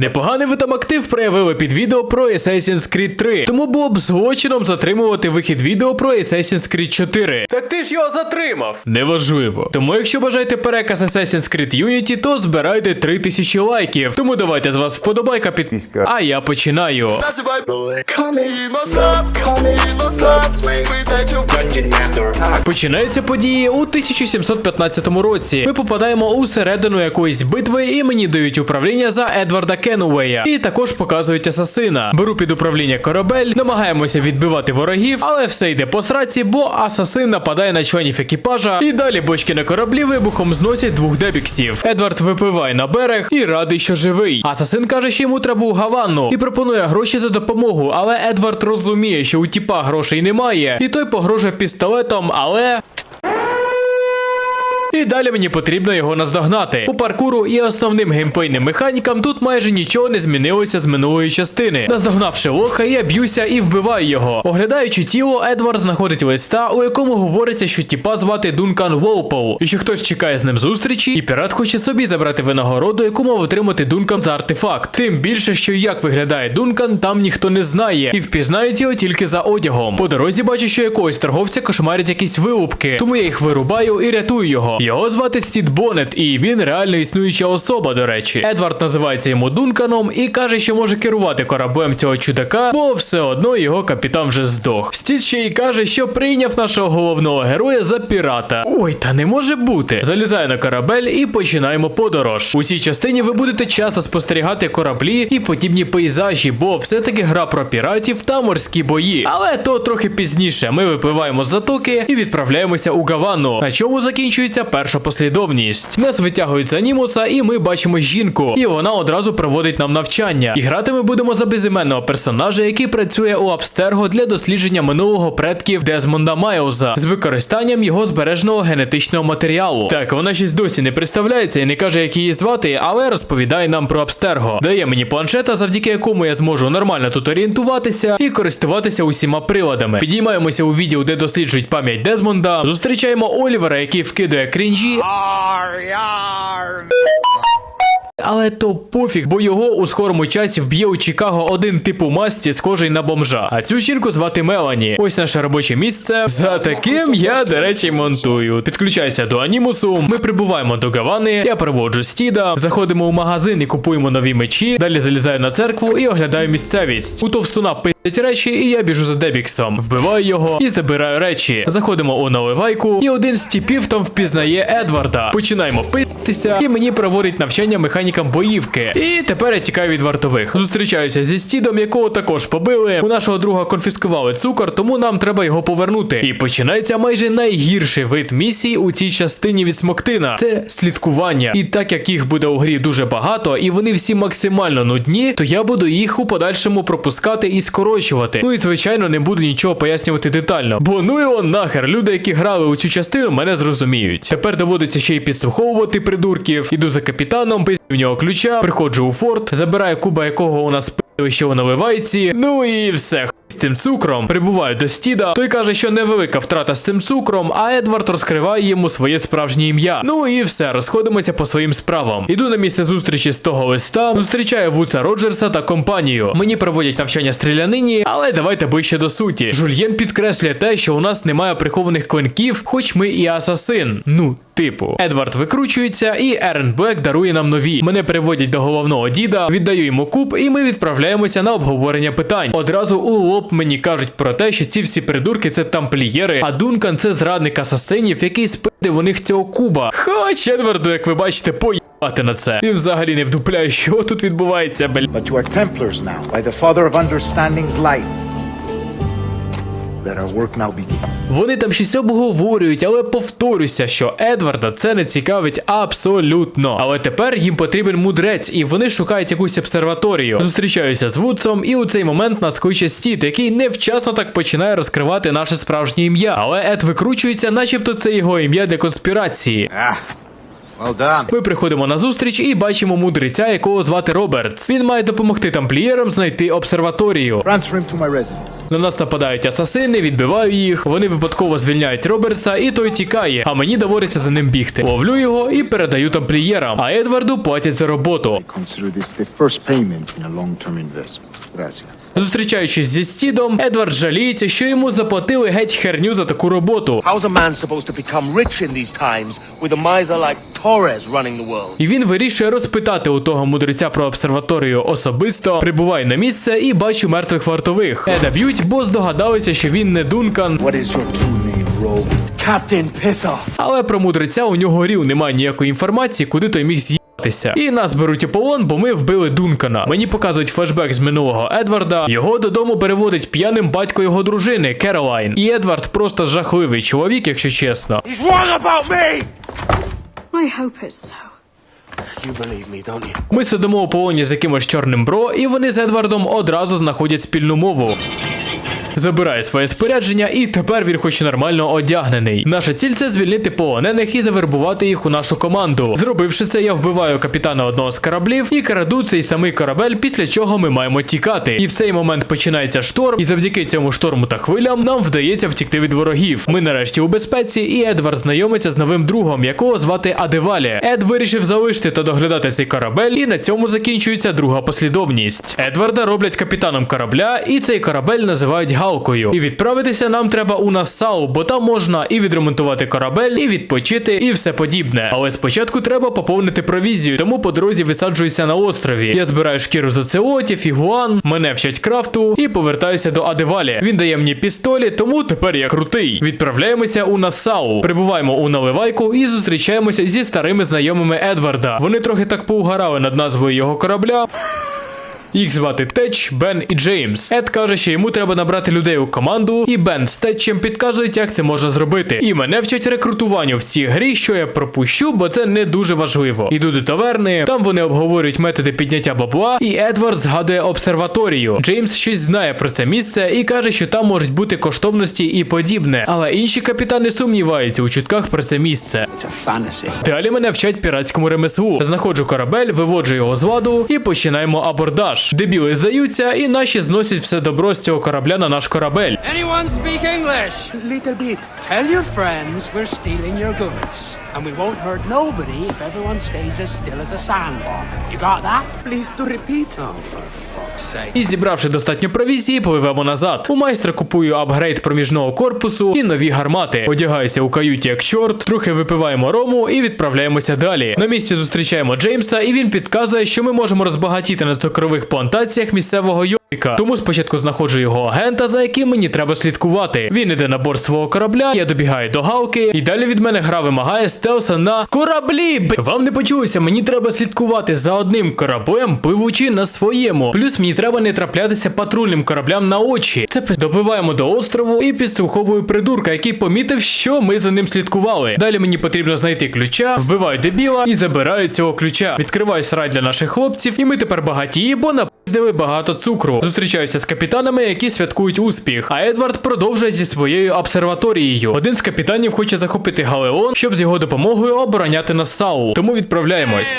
Непоганий ви там актив проявили під відео про Assassin's Creed 3, тому було б злочином затримувати вихід відео про Assassin's Creed 4. Так ти ж його затримав. Неважливо. Тому якщо бажаєте переказ Assassin's Creed Unity, то збирайте 3000 лайків. Тому давайте з вас вподобайка під. А я починаю. Починаються події у 1715 році. Ми попадаємо у середину якоїсь битви, і мені дають управління за Едварда Кенуея. І також показують асасина. Беру під управління корабель, намагаємося відбивати ворогів, але все йде по сраці, бо асасин нападає на членів екіпажа. І далі бочки на кораблі вибухом зносять двох дебіксів. Едвард випиває на берег і радий, що живий. Асасин каже, що йому треба у Гаванну і пропонує гроші за допомогу. Але Едвард розуміє, що у тіпа грошей немає, і той погрожує пістолетом, але. І далі мені потрібно його наздогнати. По паркуру і основним геймплейним механікам тут майже нічого не змінилося з минулої частини. Наздогнавши лоха, я б'юся і вбиваю його. Оглядаючи тіло, Едвард знаходить листа, у якому говориться, що тіпа звати Дункан Волпол, і що хтось чекає з ним зустрічі, і пірат хоче собі забрати винагороду, яку мав отримати Дункан за артефакт. Тим більше, що як виглядає Дункан, там ніхто не знає, і впізнають його тільки за одягом. По дорозі бачу, що якогось торговця кошмарять якісь вилупки, тому я їх вирубаю і рятую його. Його звати Стід Бонет, і він реально існуюча особа, до речі. Едвард називається йому Дунканом і каже, що може керувати кораблем цього чудака, бо все одно його капітан вже здох. Стід ще й каже, що прийняв нашого головного героя за пірата. Ой, та не може бути. Залізаю на корабель і починаємо подорож. У цій частині ви будете часто спостерігати кораблі і подібні пейзажі, бо все-таки гра про піратів та морські бої. Але то трохи пізніше. Ми випливаємо з затоки і відправляємося у Гавану, на чому закінчується перша послідовність. Нас витягують за Німуса, і ми бачимо жінку, і вона одразу проводить нам навчання. І грати ми будемо за безіменного персонажа, який працює у Абстерго для дослідження минулого предків Дезмонда Майлза з використанням його збереженого генетичного матеріалу. Так, вона щось досі не представляється і не каже, як її звати, але розповідає нам про Абстерго. Дає мені планшета, завдяки якому я зможу нормально тут орієнтуватися і користуватися усіма приладами. Підіймаємося у відео, де досліджують пам'ять Дезмонда. Зустрічаємо Олівера, який вкидає Cringy. Arr, arr. Але то пофіг, бо його у скорому часі вб'є у Чикаго один тип у масці, схожий на бомжа. А цю жінку звати Мелані. Ось наше робоче місце. За таким я, до речі, монтую. Підключайся до анімусу. Ми прибуваємо до Гавани. Я проводжу стіда. Заходимо у магазин і купуємо нові мечі. Далі залізаю на церкву і оглядаю місцевість. У товстуна пиздять речі, і я біжу за Дебіксом. Вбиваю його і забираю речі. Заходимо у наливайку, і один з типів там впізнає Едварда. Починаємо питися, і мені проводить навчання механікам боївки. І тепер я тікаю від вартових. Зустрічаюся зі стідом, якого також побили. У нашого друга конфіскували цукор, тому нам треба його повернути. І починається майже найгірший вид місій у цій частині від Смоктина. Це слідкування. І так як їх буде у грі дуже багато, і вони всі максимально нудні, то я буду їх у подальшому пропускати і скорочувати. Ну і звичайно не буду нічого пояснювати детально. Бо ну його нахер, люди, які грали у цю частину, мене зрозуміють. Тепер доводиться ще й підслуховувати придурків. Іду за капітаном, в нього ключа, приходжу у форт, забираю куба, якого у нас пи***ли що у наливайці. Ну і все. Цим цукром прибуваю до стіда. Той каже, що невелика втрата з цим цукром, а Едвард розкриває йому своє справжнє ім'я. Ну і все, розходимося по своїм справам. Іду на місце зустрічі з того листа, зустрічаю Вуца Роджерса та компанію. Мені проводять навчання стрілянині, але давайте ближче до суті. Жульєн підкреслює те, що у нас немає прихованих клинків, хоч ми і асасин. Ну, Типу, Едвард викручується, і Ерен Блек дарує нам нові. Мене приводять до головного діда, віддаю йому куб, і ми відправляємося на обговорення питань. Одразу у лоб мені кажуть про те, що ці всі придурки це тамплієри, а Дункан це зрадник асасинів, який спидив у них цього куба. Хоч Едварду, як ви бачите, поїбати на це. Він взагалі не вдупляє, що тут відбувається, бля. But you are Templars now, by the Father of Understanding's light. Let our work now begin. Вони там щось обговорюють, але повторюся, що Едварда це не цікавить абсолютно. Але тепер їм потрібен мудрець, і вони шукають якусь обсерваторію. Зустрічаюся з Вудсом, і у цей момент нас кличе Стіт, який невчасно так починає розкривати наше справжнє ім'я. Але Ед викручується, начебто це його ім'я для конспірації. Well done. Ми приходимо на зустріч і бачимо мудреця, якого звати Робертс. Він має допомогти тамплієрам знайти обсерваторію. Transfer him to my residence. На нас нападають асасини, відбиваю їх. Вони випадково звільняють Робертса, і той тікає. А мені доводиться за ним бігти. Ловлю його і передаю тамплієрам. А Едварду платять за роботу. I consider this the first payment in a long-term investment. Gracias. Зустрічаючись зі Стідом, Едвард жаліється, що йому заплатили геть херню за таку роботу. І він вирішує розпитати у того мудреця про обсерваторію особисто. Прибуває на місце і бачу мертвих вартових. Еда б'ють, бо здогадалися, що він не Дункан. What is your true name, rogue? Captain Piss Off. Але про мудреця у нього рів немає ніякої інформації, куди той міг з'їхатися. І нас беруть у полон, бо ми вбили Дункана. Мені показують флешбек з минулого Едварда. Його додому переводить п'яним батько його дружини Керолайн. І Едвард просто жахливий чоловік, якщо чесно. He's wrong about me! I hope it's so. You believe me, don't you? Ми сидимо у полоні з якимось чорним бро, і вони з Едвардом одразу знаходять спільну мову. Забирає своє спорядження, і тепер він хоч нормально одягнений. Наша ціль це звільнити полонених і завербувати їх у нашу команду. Зробивши це, я вбиваю капітана одного з кораблів і краду цей самий корабель, після чого ми маємо тікати. І в цей момент починається шторм, і завдяки цьому шторму та хвилям нам вдається втікти від ворогів. Ми нарешті у безпеці, і Едвард знайомиться з новим другом, якого звати Адевалі. Ед вирішив залишити та доглядати цей корабель, і на цьому закінчується друга послідовність. Едварда роблять капітаном корабля, і цей корабель називають галкою. І відправитися нам треба у Нассау, бо там можна і відремонтувати корабель, і відпочити, і все подібне. Але спочатку треба поповнити провізію, тому по дорозі висаджуюся на острові. Я збираю шкіру з оцеотів, ігуан, мене вчать крафту і повертаюся до Адевалі. Він дає мені пістолі, тому тепер я крутий. Відправляємося у Нассау, прибуваємо у наливайку і зустрічаємося зі старими знайомими Едварда. Вони трохи так поугарали над назвою його корабля. Їх звати Теч, Бен і Джеймс. Ед каже, що йому треба набрати людей у команду, і Бен з Тетчем підказують, як це можна зробити. І мене вчать рекрутуванню в цій грі, що я пропущу, бо це не дуже важливо. Іду до таверни, там вони обговорюють методи підняття бабла, і Едвард згадує обсерваторію. Джеймс щось знає про це місце і каже, що там можуть бути коштовності і подібне. Але інші капітани сумніваються у чутках про це місце. Далі мене вчать піратському ремеслу. Знаходжу корабель, виводжу його з ладу і починаємо абордаж. Дебіли здаються, і наші зносять все добро з цього корабля на наш корабель. Anyone speak English? Little bit. Tell your friends we're stealing your goods. And we won't hurt nobody if everyone stays as still as a sandbar. You got that? Please to repeat. Oh, for fuck's sake. І зібравши достатньо провізії, пливемо назад. У майстра купую апгрейд проміжного корпусу і нові гармати. Одягаюся у каюті як чорт, трохи випиваємо рому і відправляємося далі. На місці зустрічаємо Джеймса, і він підказує, що ми можемо розбагатіти на цукрових плантаціях місцевого йойка. Тому спочатку знаходжу його агента, за яким мені треба слідкувати. Він іде на борт свого корабля, я добігаю до галки, і далі від мене гра вимагає стелса на кораблі. Б... Вам не почулося, мені треба слідкувати за одним кораблем, пливучи на своєму. Плюс мені треба не траплятися патрульним кораблям на очі. Це допливаємо до острову і підслуховую придурка, який помітив, що ми за ним слідкували. Далі мені потрібно знайти ключа, вбиваю дебіла і забираю цього ключа. Відкриваю сарай для наших хлопців, і ми тепер багатії, бо напиздили багато цукру. Зустрічаюся з капітанами, які святкують успіх. А Едвард продовжує зі своєю обсерваторією. Один з капітанів хоче захопити Галеон, щоб з його допомогою обороняти Нассау. Тому відправляємось.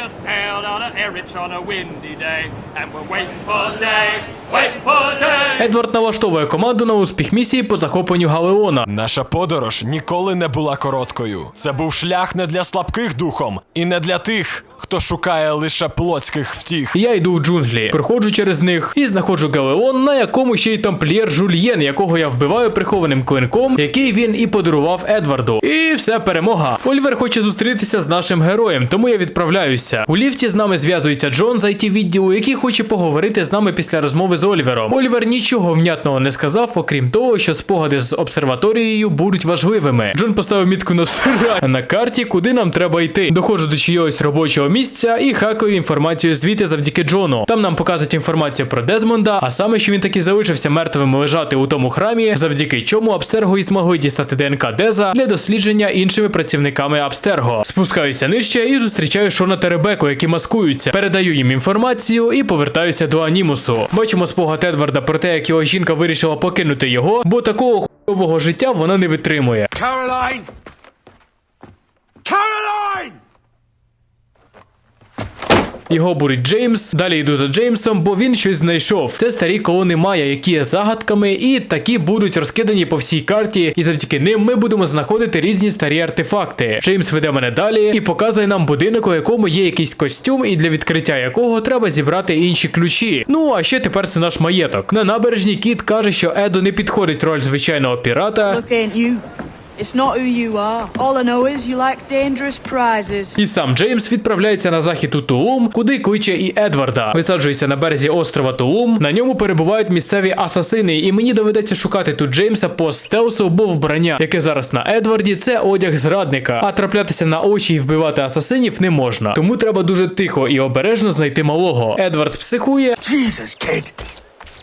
Едвард налаштовує команду на успіх місії по захопленню Галеона. Наша подорож ніколи не була короткою. Це був шлях не для слабких духом і не для тих, хто шукає лише плотських втіх. Я йду в джунглі, проходжу через них і знаходжу галеон, на якому ще й тамплієр Жульєн, якого я вбиваю прихованим клинком, який він і подарував Едварду. І все перемога. Ольвер хоче зустрітися з нашим героєм, тому я відправляюся. У ліфті з нами зв'язується Джон з it відділу, який хоче поговорити з нами після розмови з Олівером. Ольвер нічого внятного не сказав, окрім того, що спогади з обсерваторією будуть важливими. Джон поставив мітку на сра на карті, куди нам треба йти. Доходжу до чийогось робочого місця і хакаю інформацію звідти завдяки Джону. Там нам показують інформацію про Дезмонда, а саме, що він таки залишився мертвим лежати у тому храмі, завдяки чому Абстерго і змогли дістати ДНК Деза для дослідження іншими працівниками Абстерго. Спускаюся нижче і зустрічаю Шона та Ребеку, які маскуються. Передаю їм інформацію і повертаюся до анімусу. Бачимо спогад Едварда про те, як його жінка вирішила покинути його, бо такого хуйового життя вона не витримує. Caroline! Caroline! Його бурить Джеймс. Далі йду за Джеймсом, бо він щось знайшов. Це старі колони Майя, які є загадками, і такі будуть розкидані по всій карті. І завдяки ним ми будемо знаходити різні старі артефакти. Джеймс веде мене далі і показує нам будинок, у якому є якийсь костюм, і для відкриття якого треба зібрати інші ключі. Ну а ще тепер це наш маєток. На набережній кіт каже, що Еду не підходить роль звичайного пірата. It's not who you are. All I know is you like dangerous prizes. І сам Джеймс відправляється на захід у Тулум, куди кличе і Едварда. Висаджується на березі острова Тулум. На ньому перебувають місцеві асасини, і мені доведеться шукати тут Джеймса по стелсу, бо вбрання, яке зараз на Едварді, це одяг зрадника. А траплятися на очі і вбивати асасинів не можна. Тому треба дуже тихо і обережно знайти малого. Едвард психує, Jesus, kid.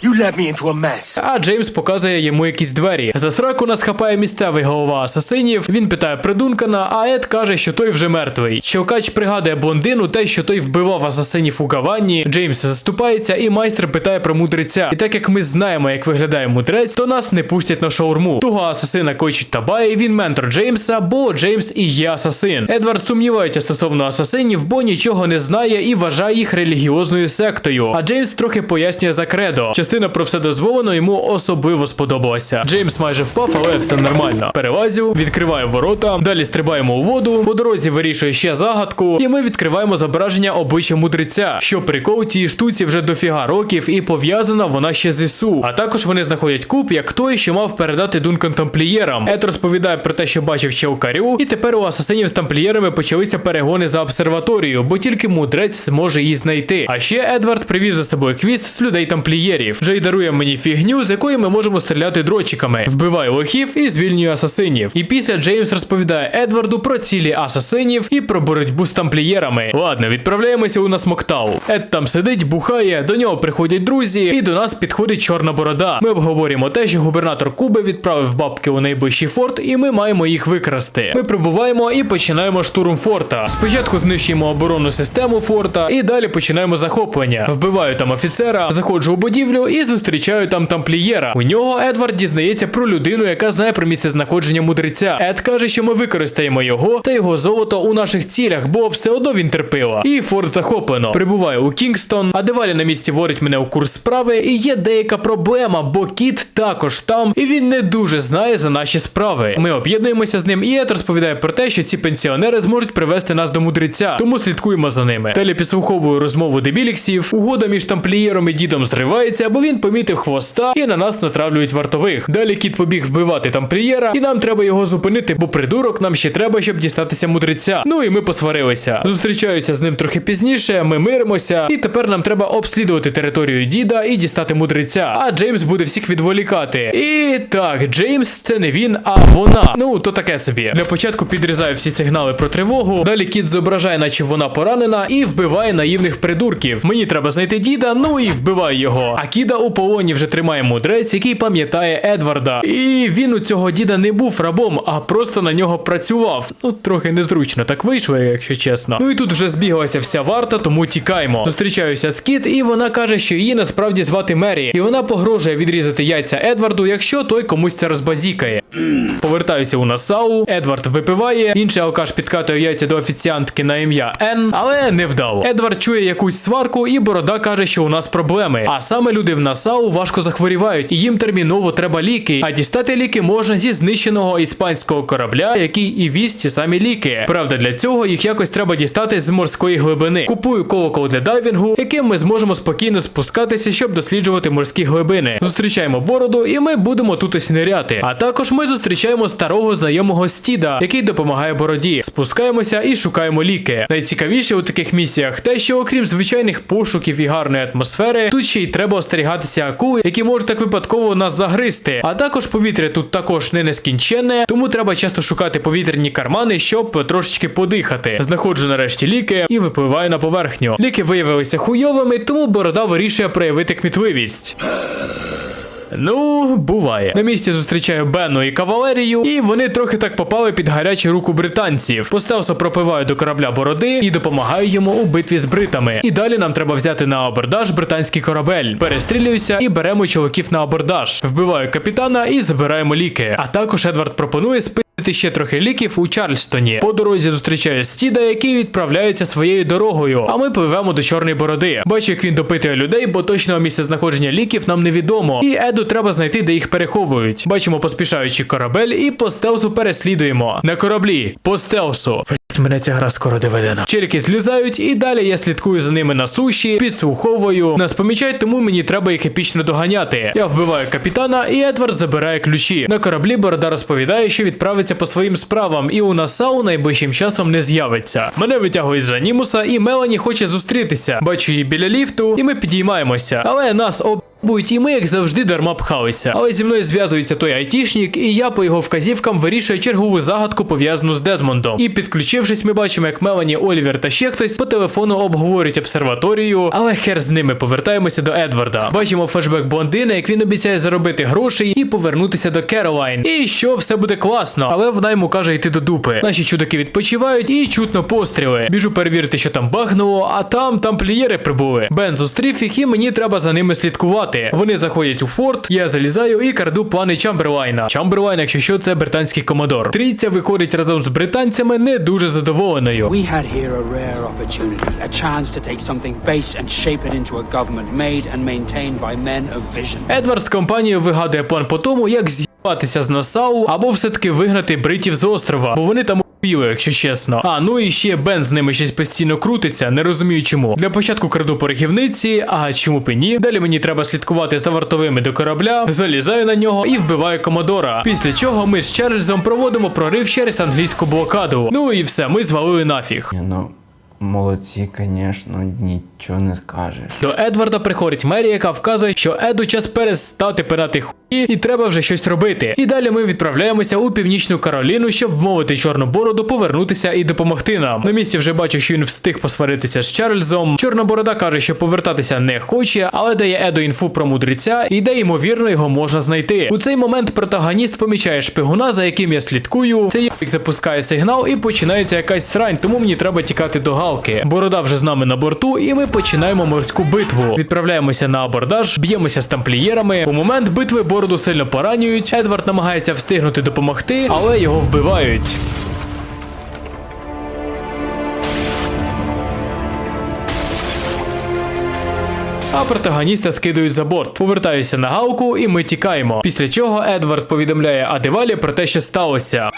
You led me into a mess. а Джеймс показує йому якісь двері. За сраку нас хапає місцевий голова асасинів. Він питає про Дункана, а Ед каже, що той вже мертвий. Щелкач пригадує блондину те, що той вбивав асасинів у Гавані. Джеймс заступається, і майстер питає про мудреця. І так як ми знаємо, як виглядає мудрець, то нас не пустять на шаурму. Того асасина койчить Табай, і він ментор Джеймса, бо Джеймс і є асасин. Едвард сумнівається стосовно асасинів, бо нічого не знає і вважає їх релігіозною сектою. А Джеймс трохи пояснює за кредо. Частина про все дозволено йому особливо сподобалася. Джеймс майже впав, але все нормально. Перелазю, відкриваю ворота, далі стрибаємо у воду. По дорозі вирішує ще загадку, і ми відкриваємо зображення обличчя мудреця. Що прикол цій штуці вже дофіга років, і пов'язана вона ще з ІСУ. А також вони знаходять куб, як той, що мав передати Дункан тамплієрам. Ед розповідає про те, що бачив Челкарю, і тепер у асасинів з тамплієрами почалися перегони за обсерваторію, бо тільки мудрець зможе її знайти. А ще Едвард привів за собою хвіст з людей тамплієрів. Джей дарує мені фігню, з якої ми можемо стріляти дротчиками. Вбиваю лохів і звільнюю асасинів. І після Джеймс розповідає Едварду про цілі асасинів і про боротьбу з тамплієрами. Ладно, відправляємося у нас Моктау. Ед там сидить, бухає, до нього приходять друзі, і до нас підходить чорна борода. Ми обговорюємо те, що губернатор Куби відправив бабки у найближчий форт, і ми маємо їх викрасти. Ми прибуваємо і починаємо штурм форта. Спочатку знищуємо оборонну систему форта, і далі починаємо захоплення. Вбиваю там офіцера, заходжу у будівлю і зустрічаю там тамплієра. У нього Едвард дізнається про людину, яка знає про місце знаходження мудреця. Ед каже, що ми використаємо його та його золото у наших цілях, бо все одно він терпила. І форт захоплено. Прибуваю у Кінгстон, а Девалі на місці ворить мене у курс справи, і є деяка проблема, бо кіт також там, і він не дуже знає за наші справи. Ми об'єднуємося з ним, і Ед розповідає про те, що ці пенсіонери зможуть привести нас до мудреця, тому слідкуємо за ними. Далі підслуховую розмову дебіліксів. Угода між тамплієром і дідом зривається, бо він помітив хвоста і на нас натравлюють вартових. Далі кіт побіг вбивати тамплієра, і нам треба його зупинити, бо придурок нам ще треба, щоб дістатися мудреця. Ну і ми посварилися. Зустрічаюся з ним трохи пізніше. Ми миримося, і тепер нам треба обслідувати територію діда і дістати мудреця. А Джеймс буде всіх відволікати. І так, Джеймс це не він, а вона. Ну то таке собі. Для початку підрізаю всі сигнали про тривогу. Далі кіт зображає, наче вона поранена, і вбиває наївних придурків. Мені треба знайти діда, ну і вбиваю його. А кіда у полоні вже тримає мудрець, який пам'ятає Едварда. І він у цього діда не був рабом, а просто на нього працював. Ну трохи незручно так вийшло, якщо чесно. Ну і тут вже збігалася вся варта, тому тікаємо. Зустрічаюся з кіт, і вона каже, що її насправді звати Мері, і вона погрожує відрізати яйця Едварду, якщо той комусь це розбазікає. Повертаюся у Насау, Едвард випиває, інший алкаш підкатує яйця до офіціантки на ім'я Н, але не вдало. Едвард чує якусь сварку, і борода каже, що у нас проблеми. А саме люди в Насау важко захворівають, і їм терміново треба ліки. А дістати ліки можна зі знищеного іспанського корабля, який і віз ці самі ліки. Правда, для цього їх якось треба дістати з морської глибини. Купую колокол для дайвінгу, яким ми зможемо спокійно спускатися, щоб досліджувати морські глибини. Зустрічаємо бороду, і ми будемо тут ось ниряти. А також ми зустрічаємо старого знайомого Стіда, який допомагає бороді. Спускаємося і шукаємо ліки. Найцікавіше у таких місіях те, що окрім звичайних пошуків і гарної атмосфери, тут ще й треба остерігатися акул, які можуть так випадково нас загризти. А також повітря тут також не нескінченне, тому треба часто шукати повітряні кармани, щоб трошечки подихати. Знаходжу нарешті ліки і випливаю на поверхню. Ліки виявилися хуйовими, тому борода вирішує проявити кмітливість. Ну, буває. На місці зустрічаю Бену і кавалерію, і вони трохи так попали під гарячу руку британців. Постелсо пропиваю до корабля бороди і допомагаю йому у битві з бритами. І далі нам треба взяти на абордаж британський корабель. Перестрілююся і беремо чоловіків на абордаж. Вбиваю капітана і забираємо ліки. А також Едвард пропонує спи. Ще трохи ліків у Чарльстоні. По дорозі зустрічаю Стіда, який відправляється своєю дорогою. А ми пливемо до Чорної бороди. Бачу, як він допитує людей, бо точного місця знаходження ліків нам невідомо. І Еду треба знайти, де їх переховують. Бачимо поспішаючий корабель і по стелсу переслідуємо. На кораблі, по стелсу. Мене ця гра скоро доведена. Челіки злізають, і далі я слідкую за ними на суші, підслуховую. Нас помічають, тому мені треба їх епічно доганяти. Я вбиваю капітана, і Едвард забирає ключі. На кораблі борода розповідає, що відправиться по своїм справам, і у Насау найближчим часом не з'явиться. Мене витягують з Анімуса, і Мелані хоче зустрітися. Бачу її біля ліфту, і ми підіймаємося. Але нас об. Будь і ми, як завжди, дарма пхалися. Але зі мною зв'язується той айтішник, і я по його вказівкам вирішую чергову загадку пов'язану з Дезмондом. І підключившись, ми бачимо, як Мелані, Олівер та ще хтось по телефону обговорюють обсерваторію, але хер з ними повертаємося до Едварда. Бачимо флешбек блондина, як він обіцяє заробити грошей і повернутися до Керолайн. І що все буде класно, але вона йому каже йти до дупи. Наші чудаки відпочивають і чутно постріли. Біжу перевірити, що там багнуло, а там тамплієри прибули. Бен зустрів їх, і мені треба за ними слідкувати. Вони заходять у форт, я залізаю і краду плани Чамберлайна. Чамберлайн, якщо що, це британський комодор. Трійця виходить разом з британцями не дуже задоволеною. We had here a rare opportunity, a chance to take something base and shape it into a government made and maintained by men of vision. Едвард з компанією вигадує план по тому, як з'їбатися з Насау або все-таки вигнати бритів з острова, бо вони там Біло, якщо чесно. А ну і ще Бен з ними щось постійно крутиться, не розумію чому. Для початку краду порохівниці, а чому б і ні? Далі мені треба слідкувати за вартовими до корабля, залізаю на нього і вбиваю комодора. Після чого ми з Чарльзом проводимо прорив через англійську блокаду. Ну і все, ми звалили нафіг. Ну, молодці, звісно, нічого не скажеш. До Едварда приходить Мері, яка вказує, що Еду час перестати пирати хуї і треба вже щось робити. І далі ми відправляємося у північну Кароліну, щоб вмовити Чорну бороду повернутися і допомогти нам. На місці вже бачу, що він встиг посваритися з Чарльзом. Чорна борода каже, що повертатися не хоче, але дає Еду інфу про мудреця, і де ймовірно його можна знайти. У цей момент протагоніст помічає шпигуна, за яким я слідкую. Цей як запускає сигнал і починається якась срань, тому мені треба тікати до галки. Борода вже з нами на борту, і ми починаємо морську битву. Відправляємося на абордаж, б'ємося з тамплієрами. У момент битви бороду сильно поранюють. Едвард намагається встигнути допомогти, але його вбивають. А протагоніста скидують за борт. Повертаюся на галку, і ми тікаємо. Після чого Едвард повідомляє Адевалі про те, що сталося.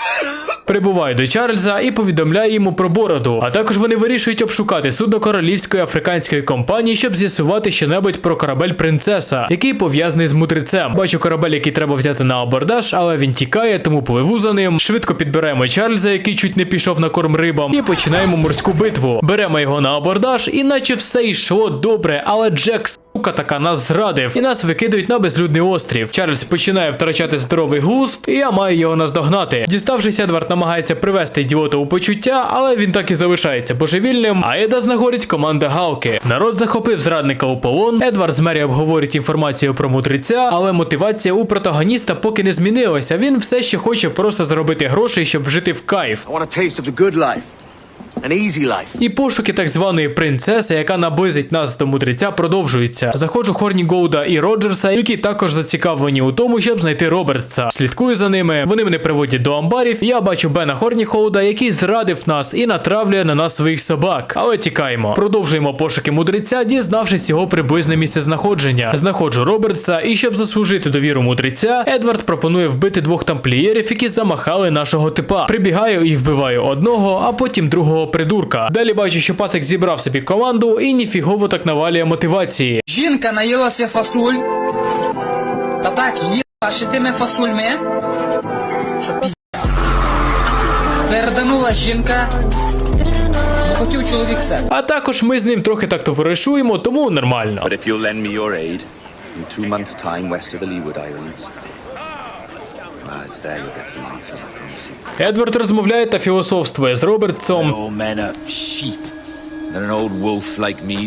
Прибуває до Чарльза і повідомляє йому про бороду. А також вони вирішують обшукати судно королівської африканської компанії, щоб з'ясувати щонебудь про корабель принцеса, який пов'язаний з мудрецем. Бачу корабель, який треба взяти на абордаж, але він тікає, тому пливу за ним. Швидко підбираємо Чарльза, який чуть не пішов на корм рибам, і починаємо морську битву. Беремо його на абордаж, і наче все йшло добре, але Джек. Сука така нас зрадив, і нас викидають на безлюдний острів. Чарльз починає втрачати здоровий глузд, і я маю його наздогнати. Діставшись, Едвард намагається привести ідіота у почуття, але він так і залишається божевільним. А Еда знагорить команда Галки. Народ захопив зрадника у полон. Едвард з Мері обговорить інформацію про мудреця, але мотивація у протагоніста поки не змінилася. Він все ще хоче просто заробити грошей, щоб жити в кайф. І пошуки так званої принцеси, яка наблизить нас до мудреця, продовжуються. Заходжу Хорні Гоуда і Роджерса, які також зацікавлені у тому, щоб знайти Робертса. Слідкую за ними. Вони мене приводять до амбарів. Я бачу Бена Хорніхоуда, який зрадив нас і натравлює на нас своїх собак. Але тікаємо. Продовжуємо пошуки мудреця, дізнавшись його приблизне місце знаходження. Знаходжу Робертса, і щоб заслужити довіру мудреця, Едвард пропонує вбити двох тамплієрів, які замахали нашого типа. Прибігаю і вбиваю одного, а потім другого придурка. Далі бачу, що пасик зібрав собі команду і ніфігово так навалює мотивації. Жінка наїлася фасуль. Та так їла ще тими фасульми. Що піздець. Переданула жінка. Хотів чоловік себе. А також ми з ним трохи так товаришуємо, тому нормально. But if you'll lend me your aid, in two months' time west of the Leeward Islands, well, it's there you'll get some answers, I promise you. Едвард розмовляє та філософствує з Робертсом.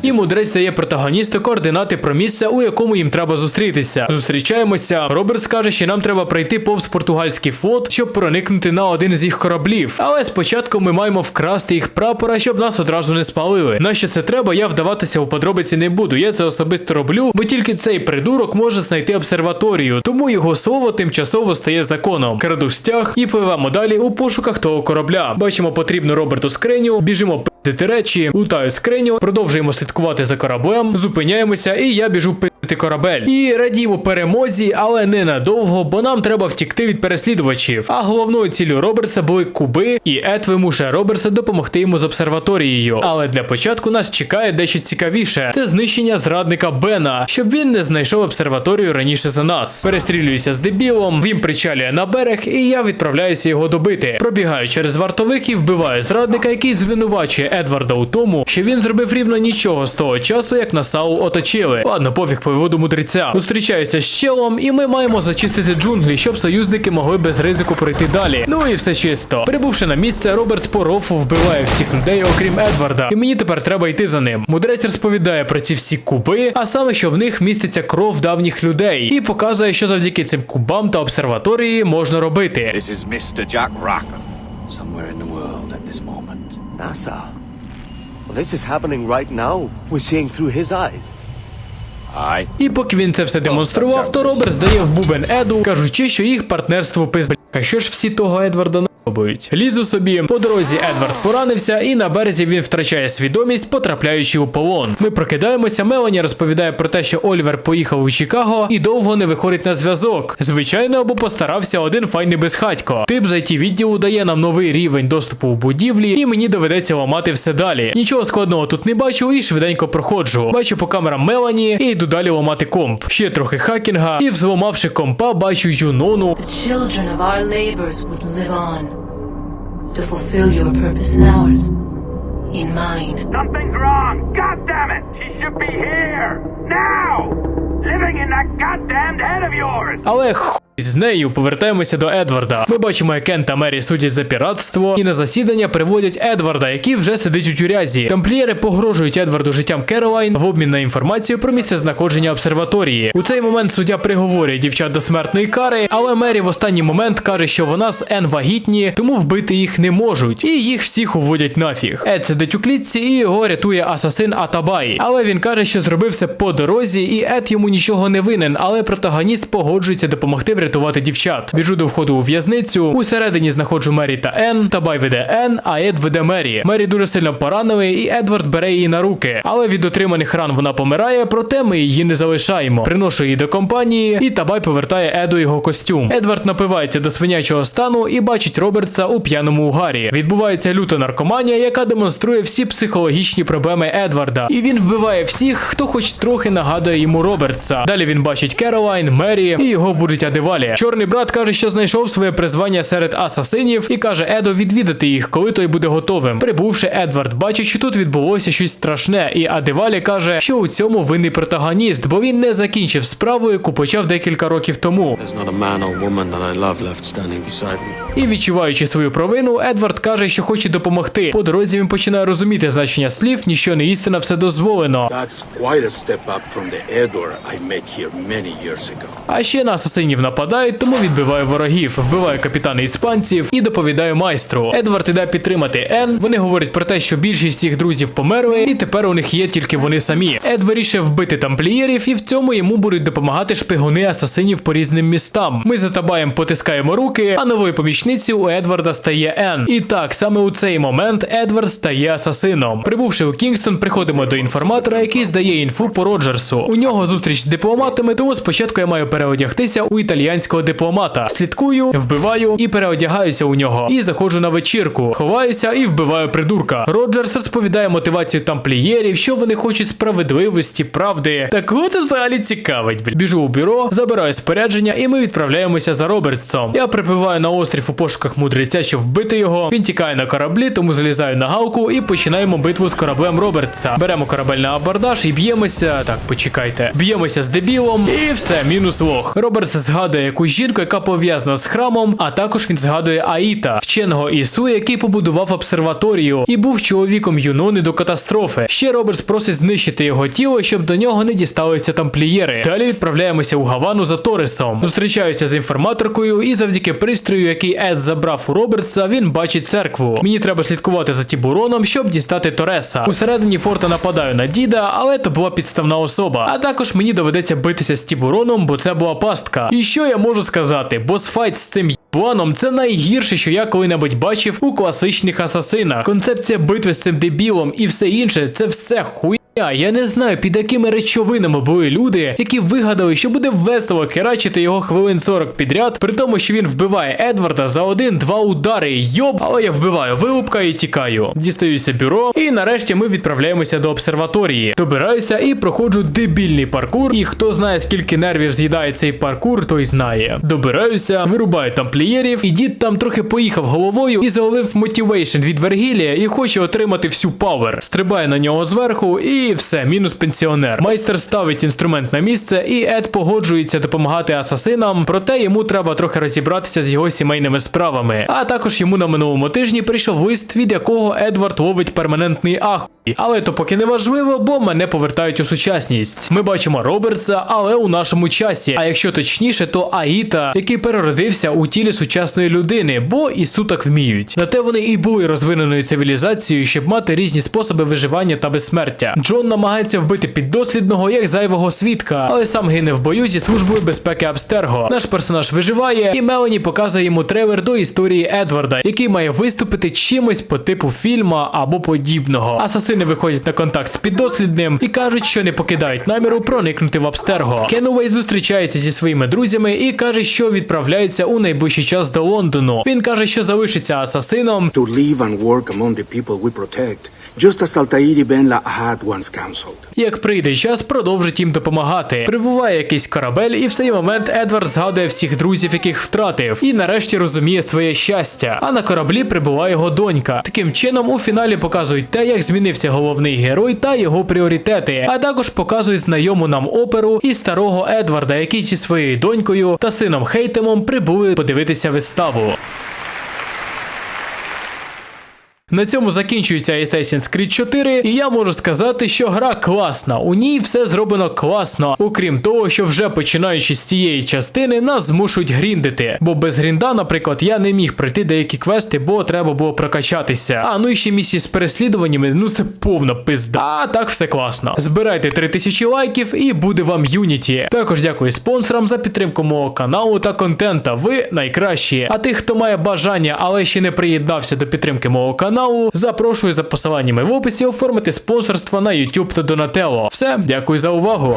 І мудрець дає протагоністу координати про місце, у якому їм треба зустрітися. Зустрічаємося. Роберт скаже, що нам треба пройти повз португальський флот, щоб проникнути на один з їх кораблів. Але спочатку ми маємо вкрасти їх прапора, щоб нас одразу не спалили. На що це треба, я вдаватися у подробиці не буду. Я це особисто роблю, бо тільки цей придурок може знайти обсерваторію, тому його слово тимчасово стає законом. Краду стяг і пливемо далі у пошуках того корабля. Бачимо потрібну Роберту скриню, біжимо пити речі, лутаю скриню, продовжуємо слідкувати за кораблем, зупиняємося, і я біжу пити корабель. І радіємо перемозі, але ненадовго, бо нам треба втікти від переслідувачів. А головною ціллю Робертса були куби, і Ед вимушує Робертса допомогти йому з обсерваторією. Але для початку нас чекає дещо цікавіше: це знищення зрадника Бена, щоб він не знайшов обсерваторію раніше за нас. Перестрілююся з дебілом, він причалює на берег, і я відправляюся його добити. Пробігаю через вартових і вбиваю зрадника, який звинувачує Едварда у тому, що він зробив рівно нічого з того часу, як Насау оточили. Ладно, пофіг поводу мудреця. Зустрічаюся з челом, і ми маємо зачистити джунглі, щоб союзники могли без ризику пройти далі. Ну і все чисто. Прибувши на місце, Роберт Порофу вбиває всіх людей, окрім Едварда. І мені тепер треба йти за ним. Мудрець розповідає про ці всі куби, а саме, що в них міститься кров давніх людей, і показує, що завдяки цим кубам та обсерваторії можна робити. This is Mr. Jack Rackham, somewhere in the world at this moment. NASA. This is happening right now. We're seeing through his eyes. І поки він це все демонстрував, то Роберт здає в бубен Еду, кажучи, що їх партнерство пизд. А що ж всі того Едварда Пробують. Лізу собі. По дорозі Едвард поранився, і на березі він втрачає свідомість, потрапляючи у полон. Ми прокидаємося. Мелані розповідає про те, що Олівер поїхав у Чикаго і довго не виходить на зв'язок. Звичайно, або постарався один файний безхатько. Тип з it відділу дає нам новий рівень доступу в будівлі, і мені доведеться ламати все далі. Нічого складного тут не бачу і швиденько проходжу. Бачу по камерам Мелані і йду далі ламати комп. Ще трохи хакінга, і взломавши компа, бачу Юнону. The children of our labors would live on to fulfill your purpose and ours in mine. Something's wrong! God damn it! She should be here! Now! Living in that goddamned head of yours! Але хуй З нею повертаємося до Едварда. Ми бачимо, як Кен та Мері судять за піратство, і на засідання приводять Едварда, який вже сидить у тюрязі. Тамплієри погрожують Едварду життям Керолайн в обмін на інформацію про місце знаходження обсерваторії. У цей момент суддя приговорює дівчат до смертної кари, але Мері в останній момент каже, що вона з Ен вагітні, тому вбити їх не можуть, і їх всіх уводять нафіг. Ед сидить у клітці і його рятує асасин Атабай. Але він каже, що зробив все по дорозі, і Ед йому нічого не винен, але протагоніст погоджується допомогти врятувати дівчат. Біжу до входу у в'язницю. Усередині знаходжу Мері та Ен. Табай веде Ен, а Ед веде Мері. Мері дуже сильно поранили, і Едвард бере її на руки. Але від отриманих ран вона помирає, проте ми її не залишаємо. Приношу її до компанії, і Табай повертає Еду його костюм. Едвард напивається до свинячого стану і бачить Робертса у п'яному угарі. Відбувається люта наркоманія, яка демонструє всі психологічні проблеми Едварда. І він вбиває всіх, хто хоч трохи нагадує йому Робертса. Далі він бачить Керолайн, Мері і його будуть Адевалі. Чорний брат каже, що знайшов своє призвання серед асасинів і каже Едо відвідати їх, коли той буде готовим. Прибувши, Едвард бачить, що тут відбулося щось страшне, і Адевалі каже, що у цьому винний протагоніст, бо він не закінчив справу, яку почав декілька років тому. There's not a man or woman that I love left standing beside me. І відчуваючи свою провину, Едвард каже, що хоче допомогти. По дорозі він починає розуміти значення слів, ніщо не істина, все дозволено. That's quite a step up from the Edward I met here many years ago. А ще на асасинів нападають, тому відбиває ворогів, вбиває капітана іспанців і доповідає майстру. Едвард іде підтримати Ен. Вони говорять про те, що більшість їх друзів померли, і тепер у них є тільки вони самі. Ед вирішує вбити тамплієрів, і в цьому йому будуть допомагати шпигуни асасинів по різним містам. Ми за табаєм потискаємо руки, а новою помічницею у Едварда стає Ен. І так, саме у цей момент Едвард стає асасином. Прибувши у Кінгстон, приходимо до інформатора, який здає інфу по Роджерсу. У нього зустріч з дипломатами, тому спочатку я маю переодягтися у італіянського дипломата. Слідкую, вбиваю і переодягаюся у нього. І заходжу на вечірку, ховаюся і вбиваю придурка. Роджерс розповідає мотивацію тамплієрів, що вони хочуть справедливості, правди. Так кого взагалі цікавить? Біжу у бюро, забираю спорядження, і ми відправляємося за Робертсом. Я припливаю на острів у пошуках мудреця, щоб вбити його. Він тікає на кораблі, тому залізаю на галку і починаємо битву з кораблем Робертса. Беремо корабель на абордаж і б'ємося. Так, почекайте. Б'ємося з дебілом, і все, мінус лох. Робертс згадує, якусь жінку, яка пов'язана з храмом, а також він згадує Аїта, вченого Ісу, який побудував обсерваторію і був чоловіком Юнони до катастрофи. Ще Робертс просить знищити його тіло, щоб до нього не дісталися тамплієри. Далі відправляємося у Гавану за Торисом. Зустрічаюся з інформаторкою, і завдяки пристрою, який Ес забрав у Робертса, він бачить церкву. Мені треба слідкувати за Тібуроном, щоб дістати Тореса. Усередині форта нападаю на діда, але то була підставна особа. А також мені доведеться битися з Тібуроном, бо це була пастка. І що я можу сказати? Босфайт з цим Планом це найгірше, що я коли-небудь бачив у класичних асасинах. Концепція битви з цим дебілом і все інше це все хуй. Я не знаю, під якими речовинами були люди, які вигадали, що буде весело керачити його хвилин 40 підряд, при тому, що він вбиває Едварда за один-два удари. Йоб, але я вбиваю вилупка і тікаю. Дістаюся бюро, і нарешті ми відправляємося до обсерваторії. Добираюся і проходжу дебільний паркур. І хто знає, скільки нервів з'їдає цей паркур, той знає. Добираюся, вирубаю тамплієрів, і дід там трохи поїхав головою і зловив мотивейшн від Вергілія і хоче отримати всю павер. Стрибає на нього зверху і. І все, мінус пенсіонер. Майстер ставить інструмент на місце, і Ед погоджується допомагати асасинам, проте йому треба трохи розібратися з його сімейними справами. А також йому на минулому тижні прийшов лист, від якого Едвард ловить перманентний ахуй. Але то поки не важливо, бо мене повертають у сучасність. Ми бачимо Робертса, але у нашому часі. А якщо точніше, то Аїта, який переродився у тілі сучасної людини, бо і суток вміють. На те вони і були розвиненою цивілізацією, щоб мати різні способи виживання та безсмертя. Джон намагається вбити піддослідного як зайвого свідка, але сам гине в бою зі службою безпеки Абстерго. Наш персонаж виживає, і Мелані показує йому трейлер до історії Едварда, який має виступити чимось по типу фільма або подібного. Асасини виходять на контакт з піддослідним і кажуть, що не покидають наміру проникнути в Абстерго. Кенуей зустрічається зі своїми друзями і каже, що відправляється у найближчий час до Лондону. Він каже, що залишиться асасином. to live and work among the people we protect, Як прийде час, продовжить їм допомагати. Прибуває якийсь корабель, і в цей момент Едвард згадує всіх друзів, яких втратив, і нарешті розуміє своє щастя. А на кораблі прибуває його донька. Таким чином, у фіналі показують те, як змінився головний герой та його пріоритети, а також показують знайому нам оперу і старого Едварда, який зі своєю донькою та сином Хейтемом прибули подивитися виставу. На цьому закінчується Assassin's Creed 4, і я можу сказати, що гра класна. У ній все зроблено класно, окрім того, що вже починаючи з цієї частини, нас змушують гріндити. Бо без грінда, наприклад, я не міг пройти деякі квести, бо треба було прокачатися. А ну і ще місії з переслідуваннями, ну це повна пизда. А так все класно. Збирайте 3000 лайків і буде вам Юніті. Також дякую спонсорам за підтримку мого каналу та контента. Ви найкращі. А тих, хто має бажання, але ще не приєднався до підтримки мого каналу, запрошую за посиланнями в описі оформити спонсорство на YouTube та Donatello. Все, дякую за увагу.